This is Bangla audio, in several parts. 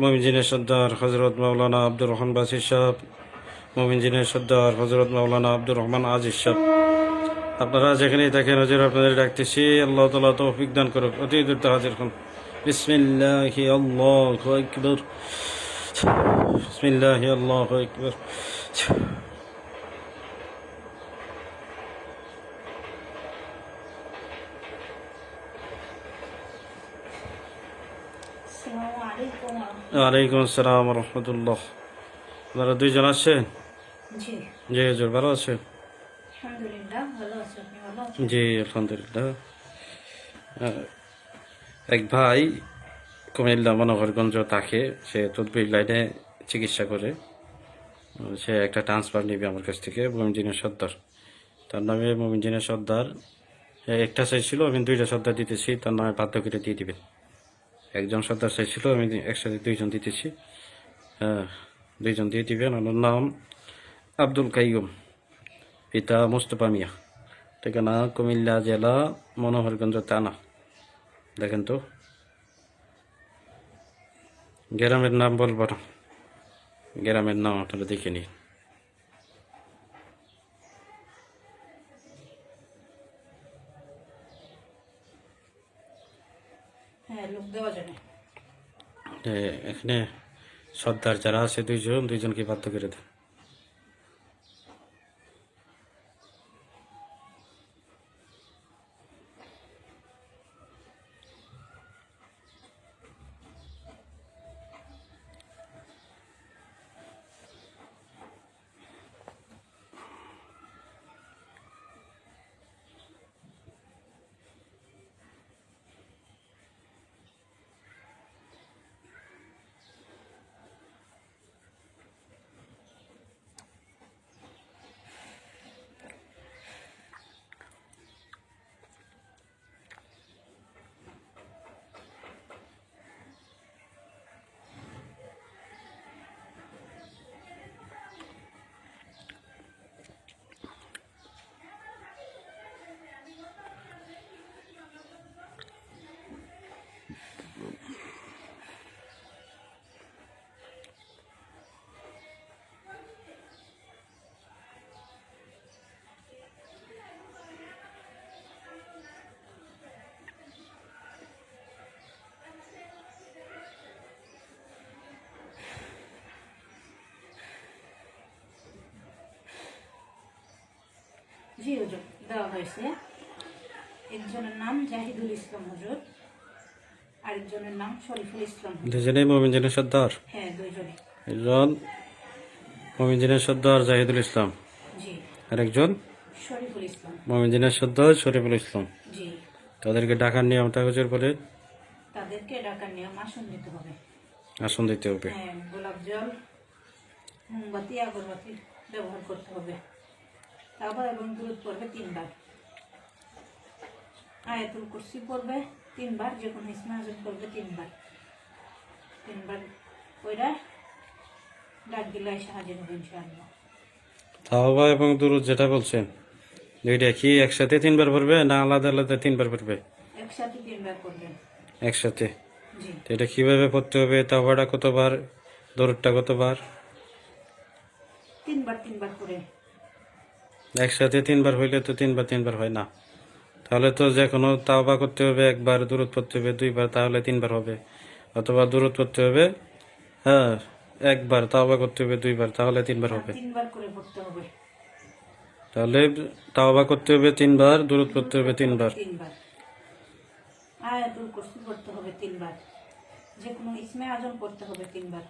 মমিনজিনের সর্দার হজরত মাওলানা আব্দুর রহমান বাসির সাহেব, মোমিনজিনের সর্দার হজরত মাওলানা আব্দুর রহমান আজিজ সাহেব। আপনারা যেখানেই থাকেন হজর, আপনাদের ডাকতেছি, আল্লাহ তালা তৌফিক দান করুক। অতি দ্রুত হাজির হন। বিসমিল্লাহ আল্লাহ আকবর। আল্লাহ ওয়ালাইকুম আসসালাম রহমতুল্লাহ। আপনারা দুইজন আছেন? জি। জি হজুর ভালো আছেন? জি আলহামদুলিল্লাহ। এক ভাই কুমিল্লা মনোহরগঞ্জ থাকে সে তদবির লাইনে চিকিৎসা করে। সে একটা ট্রান্সফার নিবে আমার কাছ থেকে মমিনজিনের সর্দার। তার নামে মমিনজিনের সর্দার। একটা চাইছিল আমি দুইটা সর্দার দিতেছি তার নামে বাধ্য করে দিয়ে দিবেন। একজন সর্দার চাইছিল, আমি একসাথে দুইজন দিতেছি। হ্যাঁ দুইজন দিয়ে দিবেন। ওনার নাম আব্দুল কাইয়ুম। পিতা মুস্তফা মিয়া। ঠিকানা কুমিল্লা জেলা মনোহরগঞ্জ থানা। দেখেন তো। গ্রামের নাম বলব না। গ্রামের নাম আপনারা দেখে নিন। এখানে সর্দার যারা আছে দুইজন দুইজনকে বাধ্য করে দেন। জি হুজুর দেওয়া হয়েছে। একজনের নাম জাহিদুল ইসলাম হুজুর আরেকজনের নাম শরীফুল ইসলাম হুজুর। দুজনেই মমিনজিনের সর্দার? হ্যাঁ দুইজনে একজন মমিনজিনের সর্দার জাহিদুল ইসলাম? জি। আর শরীফুল ইসলাম। মমিনজিনের সর্দার শরীফুল ইসলাম? জি। তাদেরকে ডাকার নিয়মটা হুজুর বলে তাদেরকে ডাকার নিয়ম আসন দিতে হবে। আসন দিতে হবে। হ্যাঁ গোলাপ জল মোমবাতি আগরবাতি ব্যবহার করতে হবে। তারপর এবং দূরত পড়বে তিনবার। আয়াতুল কুরসি পড়বে তিনবার যে কোনো ইসমা করবে তিনবার। তিনবার ওইটা ডাক দিলে এসে হাজির হবে ইনশাআল্লাহ। তাওবা এবং দুরুদ যেটা বলছেন দুইটা কি একসাথে তিনবার পড়বে না আলাদা আলাদা তিনবার পড়বে? একসাথে তিনবার একসাথে? জি। এটা কীভাবে পড়তে হবে? তাওবাটা কতবার? দরুদটা কতবার? তিনবার তিনবার করে একসাথে তিনবার হইলে তো তিনবার তিনবার হয় না। তাহলে তো যে কোনো তাওবা করতে হবে একবার দূরত পড়তে হবে দুইবার তাহলে তিনবার হবে। অথবা দূরত পড়তে হবে হ্যাঁ একবার তাওবা করতে হবে দুইবার তাহলে তিনবার হবে। তাহলে তাওবা করতে হবে তিনবার দূরত পড়তে হবে তিনবার। তিনবার। আয়াতুল কুরসি পড়তে হবে তিনবার। যে কোনো ইসমে আজম পড়তে হবে তিনবার।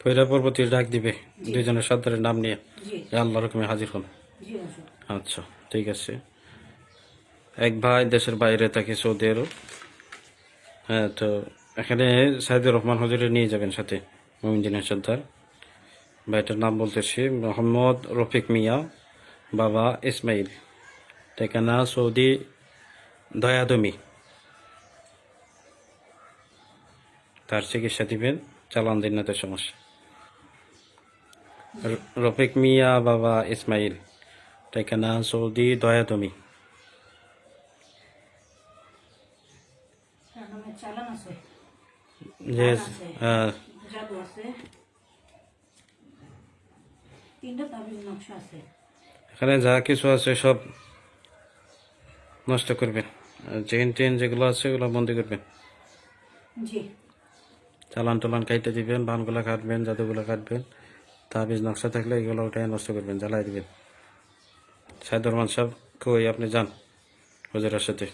পয়লা পরবর্তী ডাক দিবে। দুইজনের সর্দারের নাম নিয়ে আল্লাহ রকমে হাজির হন। আচ্ছা ঠিক আছে। এক ভাই দেশের বাইরে থাকে সৌদি আরব। হ্যাঁ তো এখানে সাইদুর রহমান হজুরে নিয়ে যাবেন সাথে মমিনদিনের সর্দার। ভাইটার নাম বলতেছি মোহাম্মদ রফিক মিয়া বাবা ইসমাইল। ঠিকানা সৌদি দয়াদমি। তার চিকিৎসা দিবেন চালান দিন সমস্যা। রফিক মিয়া বাবা ইসমাইল ঠিকানা সৌদি দয়াদমি আছে এখানে যা কিছু আছে সব নষ্ট করবেন। চেন টেন যেগুলো আছে ওগুলো বন্দি করবেন। চালান টালান কাইতে দিবেন বানগুলা কাটবেন জাদুগুলো কাটবেন। তাবিজ, নকশা থাকলে এগুলো ওটাই নষ্ট করবেন জ্বালাই দেবেন। সাইদুর রহমান সাহেব, কই আপনি যান হুজুরের সাথে।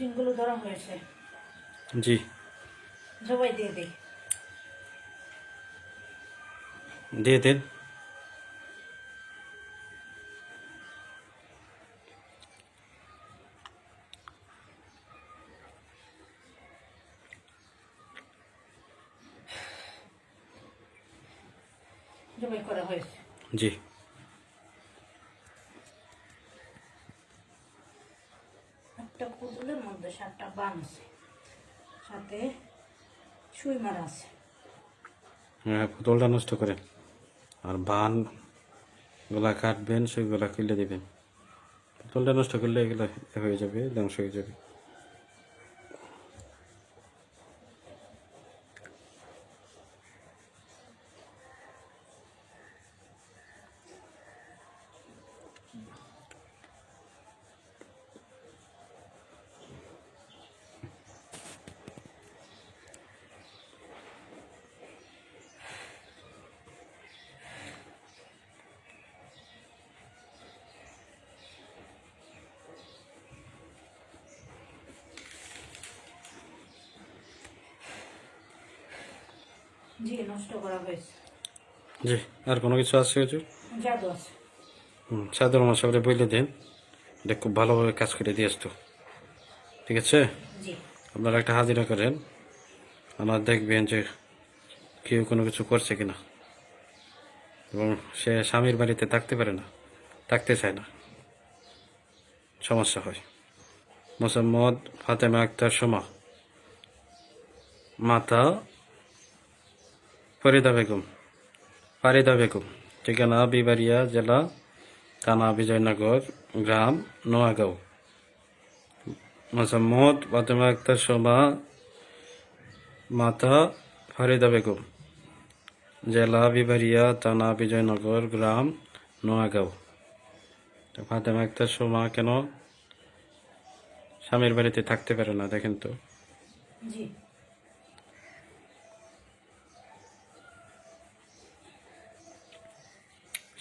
জিনগুলো ধরা হয়েছে। জি। জবাই দিয়ে দিই দিয়ে দেন জবাই করা হয়েছে জি একটা পুতুলের মধ্যে সাতটা বান আছে। সাথে সুই মারা আছে। হ্যাঁ, পুতুলটা নষ্ট করে। আর বান গোলা কাটবেন সেগুলা খুলে দেবেন। পুতুলটা নষ্ট করলে এগুলো হয়ে যাবে ধ্বংস হয়ে যাবে। জি নষ্ট করা হয়েছে। জি আর কোনো কিছু আছে হুজুর জাদু আছে। হুম রহমান সাহেবরে বলে দেন। এটা খুব ভালোভাবে কাজ করে দিয়ে আসতো। ঠিক আছে? আপনারা একটা হাজিরা করেন। আমার দেখবেন যে কেউ কোনো কিছু করছে কিনা। এবং সে স্বামীর বাড়িতে থাকতে পারে না থাকতে চায় না। সমস্যা হয়। মোসাম্মদ ফাতেমা আক্তার সোমা মাতা ফরিদা বেগম, ফারিদা বেগম, ঠিকানা বিবারিয়া জেলা, থানা বিজয়নগর, গ্রাম নোয়াগাঁও। মোসাম্মদ ফাতেমা আক্তার সোমা মাতা ফারিদা বেগম, জেলা বিবারিয়া থানা বিজয়নগর, গ্রাম নোয়াগাঁও। ফাতেমা আক্তার সোমা কেন স্বামীর বাড়িতে থাকতে পারে না, দেখেন তো। জি।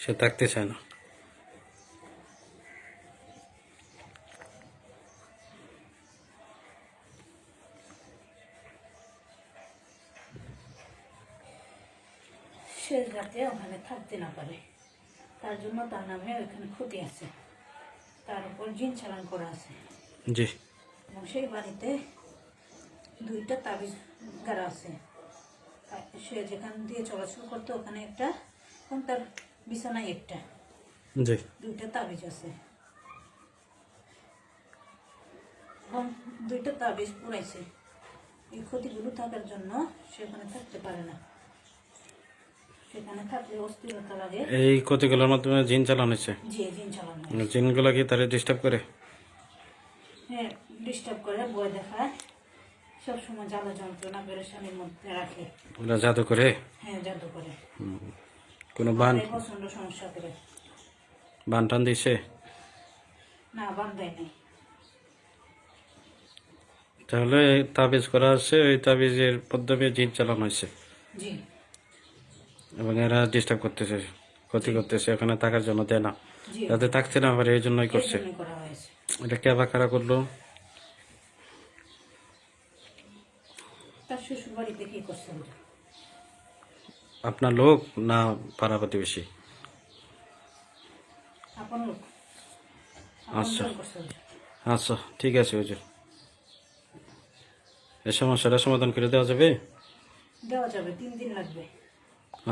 সে থাকতে চায় না। ওখানে থাকতে না পারে। তার জন্য তার নামে ওখানে ক্ষতি আছে। তার উপর জিন চালান করা আছে। জি। এবং সেই বাড়িতে দুইটা তাবিজ গাড়া আছে। সে যেখান দিয়ে চলাচল করতো ওখানে একটা এবং তার বিছানায় একটা। জি। দুইটা তাবিজ আছে। দুইটা তাবিজ পুরাইছে এই ক্ষতিগুলো থাকার জন্য সেখানে থাকতে পারে না। সেখানে থাকলে অস্থিরতা লাগে। এই ক্ষতিগুলোর মাধ্যমে জিন চালানো হয়েছে? যে জিন চালানো। জিনগুলো কি তারা ডিস্টার্ব করে? হ্যাঁ ডিস্টার্ব করে বই দেখায়। সবসময় জ্বালা যন্ত্রণা পেরেশানির মধ্যে রাখে। জাদু করে? হ্যাঁ জাদু করে। কোনো বান? প্রচণ্ড সমস্যা করে বান টান দিছে? না নাই। তাহলে তাবিজ করা আছে ওই তাবিজের মাধ্যমে জিন চালানো হয়েছে। জি। এবং এরা ডিস্টার্ব করতেছে ক্ষতি করতেছে ওখানে থাকার জন্য দেয় না। যাতে থাকতে না পারে এই জন্যই করছে। এটা কে বা কারা করল? তার শ্বশুর বাড়িতে কি করছে? আপনার লোক না পাড়া প্রতিবেশী? আচ্ছা। আচ্ছা ঠিক আছে হুজুর এই সমস্যাটা সমাধান করে দেওয়া যাবে? দেওয়া যাবে তিন দিন লাগবে।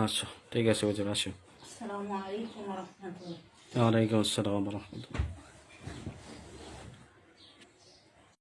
আচ্ছা ঠিক আছে হুজুর আসুন। আসসালামু আলাইকুম রহমতুল্লাহ। ওয়ালাইকুম আসসালাম রহমতুল্লাহ।